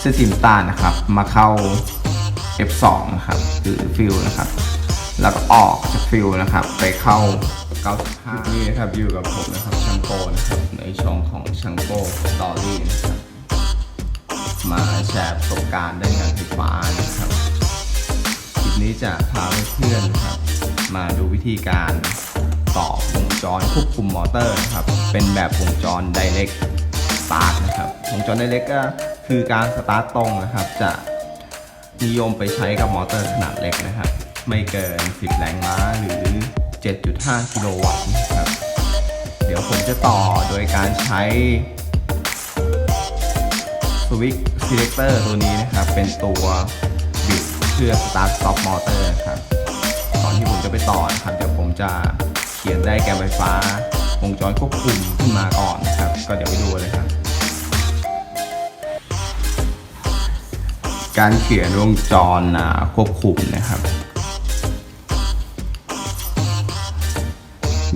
เส้นสีน้ำตาลนะครับ มาเข้า F2 นะครับคือฟิลนะครับ แล้วก็ออกจากฟิลนะครับ ไปเข้า95นี่นะครับอยู่กับผมนะครับชังโกนะครับ ในช่องของชังโกสตอรี่นะครับ มาแชร์ประสบการณ์ด้านการไฟฟ้านะครับคลิปนี้จะพาเพื่อนๆนะครับ มาดูวิธีการต่อวงจรควบคุมมอเตอร์นะครับ เป็นแบบวงจร Direct Start นะครับ วงจร Direct ก็ คือการสตาร์ทตรงนะครับ จะนิยมไปใช้กับมอเตอร์ขนาดเล็กนะครับ ไม่เกิน 10 แรงม้าหรือ 7.5 กิโลวัตต์ครับ เดี๋ยวผมจะต่อโดยการใช้สวิตช์ selector ตัวนี้นะครับ เป็นตัวบิดเพื่อ start stop motor นะครับก่อนที่ผมจะไปต่อนะครับ เดี๋ยวผมจะเขียนได้แกนไฟฟ้าวงจรควบคุมขึ้นมาก่อนนะครับ ก็เดี๋ยวไปดูเลยครับ การเขียนวงจรควบคุมนะครับ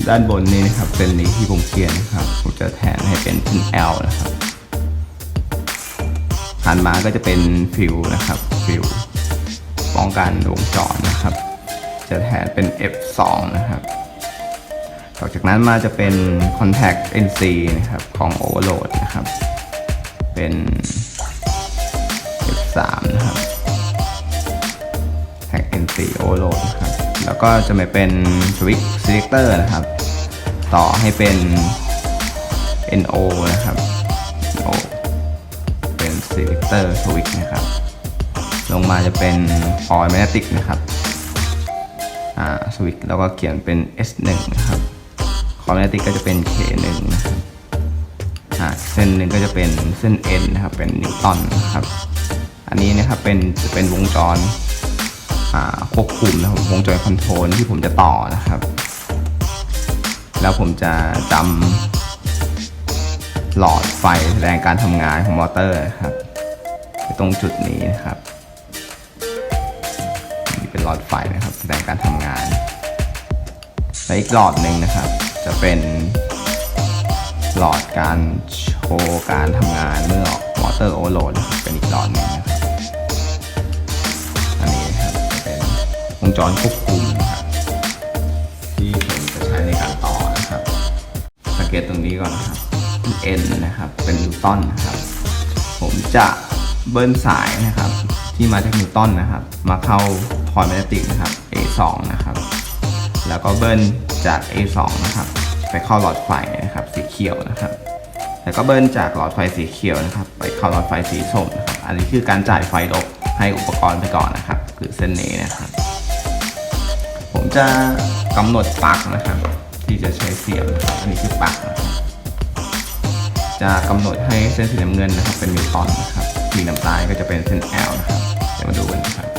ด้านบนนี้นะครับเส้นนี้ที่ผมเขียนนะครับผมจะแทนให้เป็นเส้น L นะครับผ่านมาก็จะเป็นฟิวนะครับฟิวป้องกันวงจรนะครับ จะแทนเป็น F2 นะครับต่อจากนั้นมาจะเป็น Contact NC นะครับของ Overload นะครับ เป็น 3 นะครับ Tag NC Overload นะครับ แล้วก็จะมาเป็น Switch Selector นะครับ ต่อให้เป็น NO นะครับ NO เป็น selector switch นะครับ ลงมาจะเป็น oil magnetic นะครับ อ่า switch แล้วก็เขียนเป็น S1 นะครับ oil magnetic ก็จะเป็น K1 นะครับอ่าเส้นหนึ่งก็จะเป็นเส้น N นะครับ เป็นนิวตันนะครับ อันนี้นะครับเป็นจะเป็นวงจรควบคุมนะครับวงจรคอนโทรลที่ผมจะต่อนะครับ แล้วผมจะจำหลอดไฟแสดงการทำงานของมอเตอร์นะครับตรงจุดนี้นะครับนี่เป็นหลอดไฟนะครับ แสดงการทำงานและอีกหลอดหนึ่งนะครับ จะเป็นหลอดการโชว์การทำงานเมื่อมอเตอร์โอเวอร์โหลดเป็นอีกหลอดหนึ่งนะครับ จรควบคุมนะครับที่ผมจะใช้ในการต่อนะครับ สังเกตตรงนี้ก่อนนะครับ N นะครับ เป็นนิวตันนะครับ ผมจะเบิ้ลสายนะครับ ที่มาจากนิวตันนะครับ มาเข้าพอยแมกติกนะครับ A2 นะครับ แล้วก็เบิ้ลจาก A2 นะครับ ไปเข้าหลอดไฟนะครับ สีเขียวนะครับ แล้วก็เบิ้ลจากหลอดไฟสีเขียวนะครับ ไปเข้าหลอดไฟสีส้มนะครับ อันนี้คือการจ่ายไฟลบให้อุปกรณ์ไปก่อนนะครับ คือเส้นนี้นะครับ จะกำหนดปักนะครับ ที่จะใช้เสียบนะครับอันนี้คือปักนะครับจะกำหนดให้เส้นสีน้ำเงินนะครับเป็นนิวตันนะครับสีน้ำตาลก็จะเป็นเส้น L นะครับเดี๋ยวมาดูกันนะครับ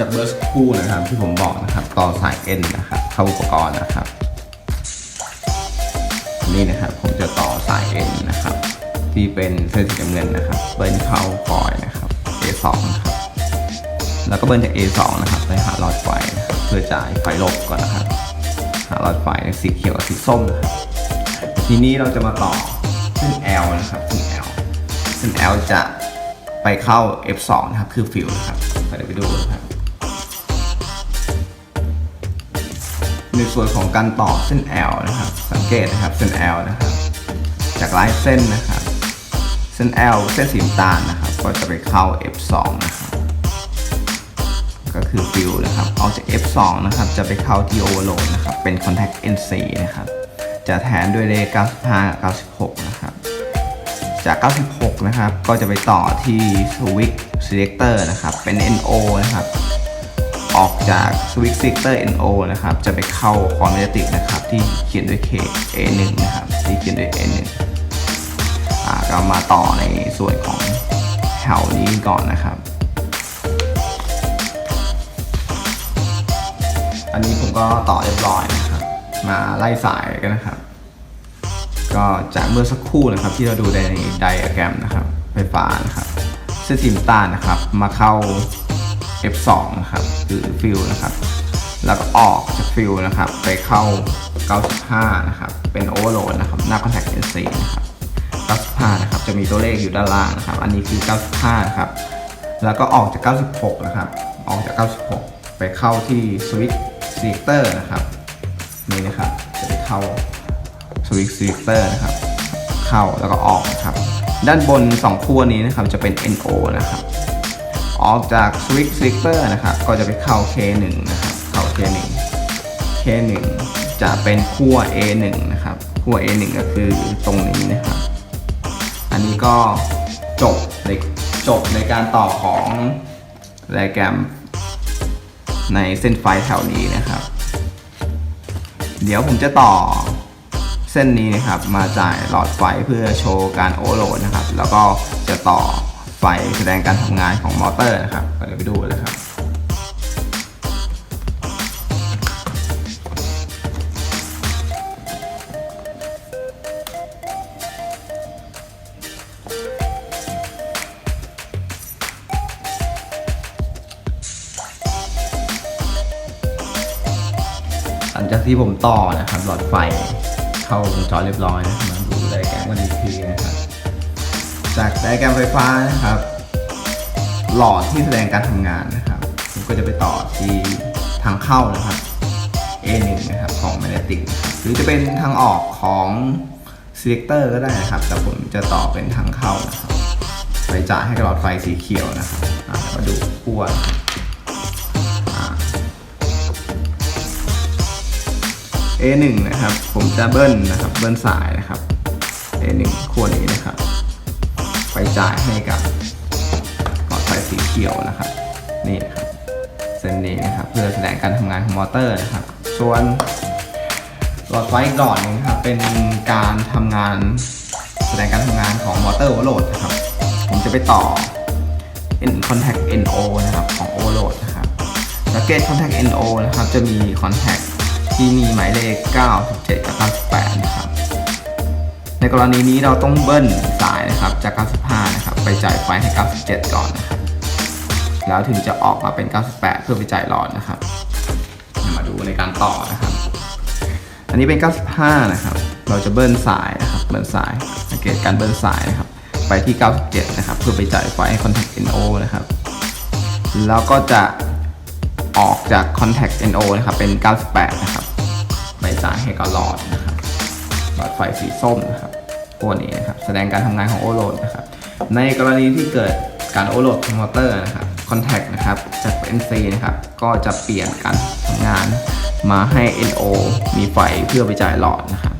จากเบอร์สคู่นะครับที่ผมบอกนะครับ ต่อสาย N นะครับ เข้าอุปกรณ์นะครับ นี่นะครับผมจะต่อสาย N นะครับ ที่เป็นเส้นสีน้ำเงินนะครับ เบิ้ลเข้าคอยนะครับ A2 นะครับ แล้วก็เบิ้ลจาก A2 นะครับไปหาหลอดไฟนะครับเพื่อจ่ายไฟลบก่อนนะครับ หาหลอดไฟสีเขียวกับสีส้มนะครับทีนี้เราจะมาต่อเส้น L นะครับเส้น L เส้น L จะไปเข้า F2 นะครับ คือฟิลนะครับเดี๋ยวไปดูนะครับ ในส่วนของการต่อเส้น L นะครับ สังเกตนะครับเส้น L นะครับ จากลายเส้นนะครับ เส้น L เส้นสีน้ำตาลนะครับ ก็จะไปเข้า F2 นะครับ ก็คือฟิลนะครับออกจาก F2 นะครับ จะไปเข้าที่ Overload นะครับ เป็น Contact NC นะครับ จะแทนด้วยเลข 95 96 นะครับ จาก 96 นะครับ ก็จะไปต่อที่ Switch Selector นะครับ เป็น NO นะครับ ออกจาก Switch Selector NO นะครับ จะไปเข้า c o m m a t i c นะครับ ที่เขียนด้วย K A1 นะครับ ที่เขียนด้วย A1 ก็มาต่อในส่วนของแถวนี้ก่อนนะครับ อันนี้ผมก็ต่อเรียบร้อยนะครับ มาไล่สายกันนะครับ ก็จากเมื่อสักครู่นะครับ ที่เราดูในไดอะแกรมนะครับ ไฟฟ้านะครับเส้นสีน้ำตาลนะครับ มาเข้า F2 นะครับคือฟิลนะครับ แล้วก็ออกจากฟิลนะครับ ไปเข้า 95 นะครับ เป็นโอเวอร์โหลดนะครับ หน้า Contact NC นะครับ95 นะครับ จะมีตัวเลขอยู่ด้านล่างนะครับ อันนี้คือ 95 นะครับ แล้วก็ออกจาก 96 นะครับ ออกจาก 96 ไปเข้าที่สวิตช์ซีเตอร์นะครับ นี่นะครับ จะไปเข้าสวิตช์ซีเตอร์นะครับ เข้าแล้วก็ออกนะครับ ด้านบน2ขั้วนี้นะครับ จะเป็น NO นะครับ ออกจากสวิตช์ซีเตอร์นะครับก็จะไปเข้า K1 นะครับเข้า K1 K1 จะเป็นขั้ว A1 นะครับขั้ว A1 ก็คือตรงนี้นะครับ อันนี้ก็จบในจบในการต่อของไดแกรมในเส้นไฟแถวนี้นะครับ เดี๋ยวผมจะต่อเส้นนี้นะครับมาจ่ายหลอดไฟเพื่อโชว์การโอเวอร์โหลดนะครับ แล้วก็จะต่อ ไฟแสดงการทำงานของมอเตอร์นะครับเดี๋ยวไปดูเลยครับหลังจากที่ผมต่อนะครับหลอดไฟเข้าวงจรเรียบร้อยนะมาดูไดอะแกรมกันอีกทีนะครับ จากไดแกรมไฟฟ้านะครับ หลอดที่แสดงการทำงานนะครับผมก็จะไปต่อที่ทางเข้านะครับ A1 นะครับของ magnetic นะครับหรือจะเป็นทางออกของ selector ก็ได้นะครับ แต่ผมจะต่อเป็นทางเข้านะครับไปจ่ายให้กับหลอดไฟสีเขียวนะครับมาดูขั้วนะครับอ่า A1 นะครับ ผมจะเบิ้ลนะครับ เบิ้ลสายนะครับ A1 ขั้วนี้นะครับ ไปจ่ายให้กับหลอดไฟสีเขียวนะครับ นี่นะครับเส้นนี้นะครับ เพื่อแสดงการทำงานของมอเตอร์นะครับ ส่วนหลอดไฟกหลอดนึงนะครับเป็นการทำงานแสดงการทำงานของมอเตอร์โอเวอร์โหลดนะครับ ผมจะไปต่อ N contact NO นะครับของ overload นะครับสังเกต contact NO นะครับจะมี contact ที่มีหมายเลข 9 17 กับ 98 นะครับ กรณีนี้เราต้องเบิ้ลสายนะครับจาก 95 นะครับ ไปจ่ายไฟให้ 97 ก่อนนะครับแล้วถึงจะออกมาเป็น 98 เพื่อไปจ่ายหลอดนะครับ มาดูในการต่อนะครับ อันนี้เป็น 95 นะครับ เราจะเบิ้ลสายนะครับ เบิ้ลสาย สังเกตการเบิ้ลสายนะครับ ไปที่ 97 นะครับ เพื่อไปจ่ายไฟให้ contact NO นะครับ แล้วก็จะออกจาก contact NO นะครับ เป็น 98 นะครับ ไปจ่ายให้กับหลอดนะครับหลอดไฟสีส้มนะครับ ตัวนี้นะครับแสดงการทำงานของโอโหลดนะครับในกรณีที่เกิดการโอโหลดของมอเตอร์นะครับ contact นะครับจาก NC นะครับก็จะเปลี่ยนการทำงานมาให้ NO มีไฟเพื่อไปจ่ายหลอดนะครับ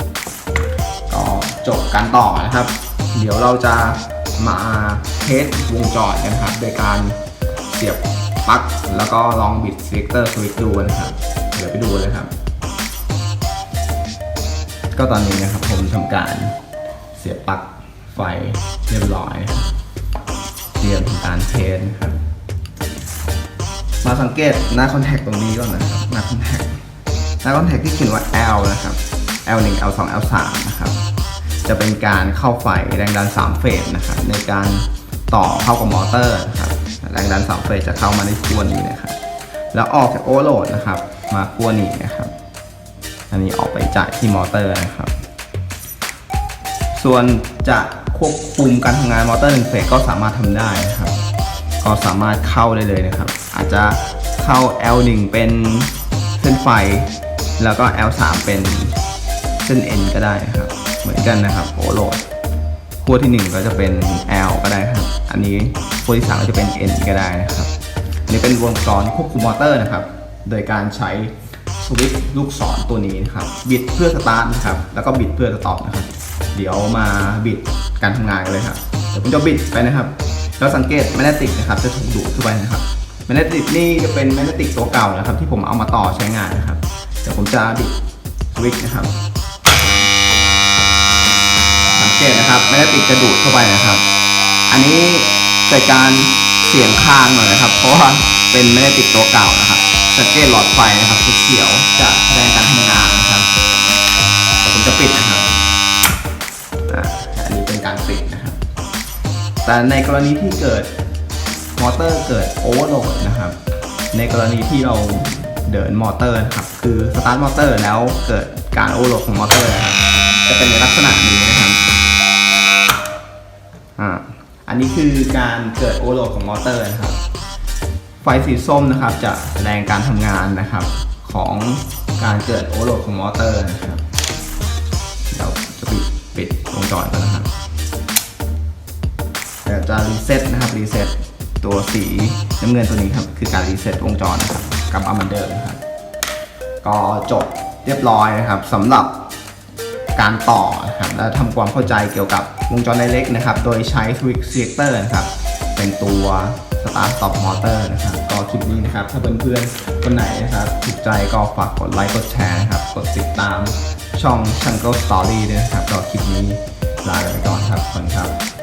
ก็จบการต่อนะครับ เดี๋ยวเราจะมาเทสวงจรกันครับ โดยการเสียบปลั๊กแล้วก็ลองบิด selector switch ดูนะครับ เดี๋ยวไปดูเลยครับ ก็ตอนนี้นะครับผมทำการ สียบปลั๊กไฟเรียบร้อยนะครับเตรียมทำการเทสนะครับ มาสังเกตหน้าคอนแทคตรงนี้ก่อนนะครับหน้าคอนแทคหน้าคอนแทคที่เขียนว่า L นะครับ L1 L2 L3 นะครับ จะเป็นการเข้าไฟแรงดัน3เฟสนะครับในการต่อเข้ากับมอเตอร์นะครับแรงดัน3เฟสจะเข้ามาในขั้วนี้นะครับแล้วออกจากโอเวอร์โหลดนะครับ มาขั้วนี้นะครับ อันนี้ออกไปจ่ายที่มอเตอร์นะครับ ส่วนจะควบคุมการทำงานมอเตอร์หนึ่งเฟสก็สามารถทำได้นะครับ ก็สามารถเข้าได้เลยนะครับ อาจจะเข้า L1 เป็นเส้นไฟ แล้วก็ L3 เป็นเส้น N ก็ได้นะครับ เหมือนกันนะครับโอโหลดขั้วที่ 1 ก็จะเป็น L ก็ได้ครับ อันนี้ขั้วที่3ก็จะเป็น N ก็ได้นะครับอันนี้เป็นวงจรควบคุมมอเตอร์นะครับ โดยการใช้สวิตช์ลูกศรตัวนี้นะครับ บิดเพื่อสตาร์ทนะครับ แล้วก็บิดเพื่อสต็อปนะครับ เดี๋ยวมาบิดการทำงานกันเลยครับเดี๋ยวผมจะบิดไปนะครับแล้วสังเกตแมกเนติกนะครับจะถูกดูดเข้าไปนะครับแมกเนติกนี่จะเป็นแมกเนติกตัวเก่านะครับ ที่ผมเอามาต่อใช้งานนะครับเดี๋ยวผมจะบิดสวิตช์นะครับ สังเกตนะครับไม่ได้ติดกระดูดเข้าไปนะครับ อันนี้เกิดการเสียงค้างหน่อยนะครับ เพราะว่าเป็นไม่ได้ติดตัวเก่านะครับสังเกตหลอดไฟนะครับสีเขียวจะแสดงการทำงาน แต่ในกรณีที่เกิดมอเตอร์เกิดโอเวอร์โหลดนะครับ ในกรณีที่เราเดินมอเตอร์นะครับ คือสตาร์ทมอเตอร์แล้วเกิดการโอเวอร์โหลดของมอเตอร์นะครับจะเป็นในลักษณะนี้นะครับอ่าอันนี้คือการเกิดโอเวอร์โหลดของมอเตอร์นะครับ ไฟสีส้มนะครับจะแสดงการทำงานนะครับของการเกิดโอเวอร์โหลดของมอเตอร์นะครับเดี๋ยวจะปิดปิดวงจรกันนะครับ เดี๋ยวจะรีเซ็ตนะครับรีเซ็ตตัวสีน้ำเงินตัวนี้ครับคือการรีเซ็ตวงจรนะครับกลับมาเหมือนเดิมครับก็จบเรียบร้อยนะครับสำหรับการต่อนะครับและทำความเข้าใจเกี่ยวกับวงจรไดเล็กนะครับ โดยใช้ Switch Selector นะครับ เป็นตัว Start Stop Motor นะครับก็คลิปนี้นะครับ ถ้าเพื่อนๆคนไหนนะครับถูกใจก็ฝากกดไลค์กดแชร์นะครับ กดติดตามช่อง Jungle Story ด้วยนะครับก็คลิปนี้ลาไปก่อนครับขอบคุณครับ